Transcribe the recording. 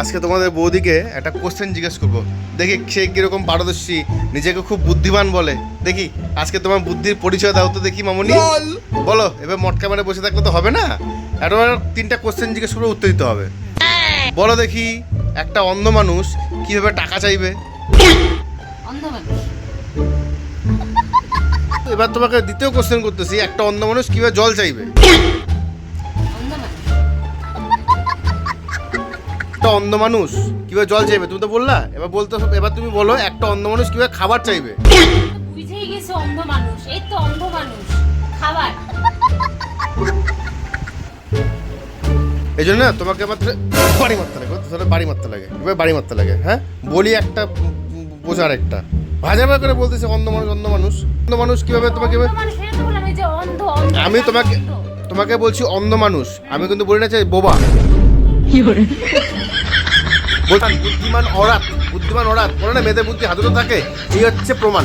আজকে তোমাদের বৌদিকে একটা কোশ্চেন জিজ্ঞেস করব। দেখি সে কীরকম পারদর্শী নিজেকে খুব বুদ্ধিমান বলে। দেখি আজকে তোমার বুদ্ধির পরিচয় দাও তো দেখি মামনি। বলো। এবার মটকা মেরে বসে থাকলে তো হবে না? একটা তিনটা কোশ্চেন জিজ্ঞেস করে উত্তর দিতে হবে। বলো দেখি একটা অন্ধ মানুষ কীভাবে টাকা চাইবে? অন্ধ এবার তোমাকে দ্বিতীয় কোশ্চেন করতেছি একটা অন্ধ মানুষ কীভাবে জল চাইবে? একটা অন্ধ মানুষ কীভাবে জল চাইবে? তুমি তো বললা। এবার বলতে এবার তুমি বলো একটা অন্ধ মানুষ কীভাবে খাবার চাইবে? বুঝেই গেছে অন্ধ মানুষ এই তো অন্ধ মানুষ খাবার। এই জন্য না তোমাকে ধরে বাড়ি মারতে লাগে ধরে বাড়ি মারতে লাগে এবার বাড়ি মারতে লাগে হ্যাঁ? বলি একটা বোঝার একটা। ভাজা ভাজা করে বলতেছে অন্ধ মানুষ অন্ধ মানুষ। অন্ধ মানুষ কীভাবে তোমাকে আমি তোমাকে তোমাকে বলছি অন্ধ মানুষ। আমি কিন্তু বলি না যে বোবা। বলতাম বুদ্ধিমান অরাত বুদ্ধিমান অরাত। বলে না মেয়েদের বুদ্ধি হাতুড়ে থাকে। এই হচ্ছে প্রমাণ।